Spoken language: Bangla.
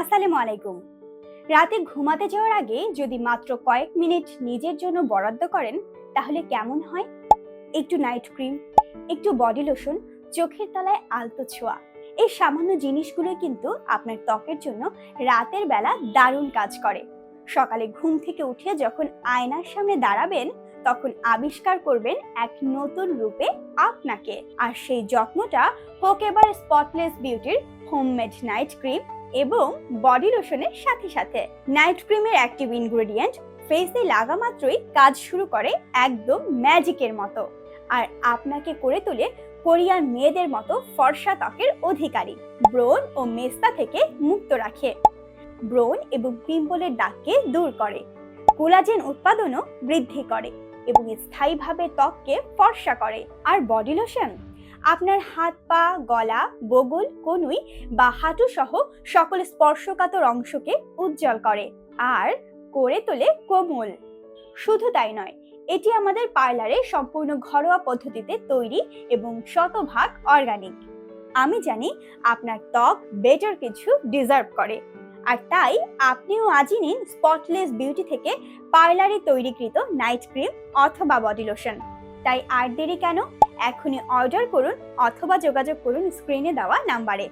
আসসালামু আলাইকুম। রাতে ঘুমাতে যাওয়ার আগে যদি মাত্র কয়েক মিনিট নিজের জন্য বরাদ্দ করেন, তাহলে কেমন হয়? একটু নাইট ক্রিম একটু বডি লোশন চোখের তলায় আলতো ছোঁয়া, এই সামান্য জিনিসগুলো কিন্তু আপনার ত্বকের জন্য রাতের বেলা দারুণ কাজ করে। সকালে ঘুম থেকে উঠে যখন আয়নার সামনে দাঁড়াবেন, তখন আবিষ্কার করবেন এক নতুন রূপে আপনাকে। আর সেই যত্নটা হোক এবার স্পটলেস বিউটির হোমমেড নাইট ক্রিম এবং বডি লোশনের সাথে সাথে নাইট ক্রিমের অ্যাক্টিভ ইনগ্রেডিয়েন্ট ফেসে লাগা মাত্রই কাজ শুরু করে একদম ম্যাজিকের মতো। আর আপনাকে করে তোলে কোরিয়ান মেয়েদের মতো ফর্সা ত্বকের অধিকারী, ব্রণ ও মেস্তা থেকে মুক্ত রাখে। ব্রণ এবং পিম্পলের দাগকে দূর করে, কোলাজেন উৎপাদনও বৃদ্ধি করে এবং স্থায়ীভাবে ত্বককে ফর্সা করে। আর বডি লোশন আপনার হাত, পা, গলা, বগল, কনুই বা হাঁটু সহ সকল স্পর্শকাতর অংশকে উজ্জ্বল করে আর করে তোলে কোমল। শুধু তাই নয়, এটি আমাদের পার্লারে সম্পূর্ণ ঘরোয়া পদ্ধতিতে তৈরি এবং শতভাগ অর্গানিক। আমি জানি আপনার ত্বক বেটার কিছু ডিজার্ভ করে। আর তাই আপনিও আজই নিন স্পটলেস বিউটি থেকে পার্লারে তৈরিকৃত নাইট ক্রিম অথবা বডি লোশন তাই আর দেরি কেন? এখনই অর্ডার করুন অথবা যোগাযোগ করুন স্ক্রিনে দেওয়া নাম্বারে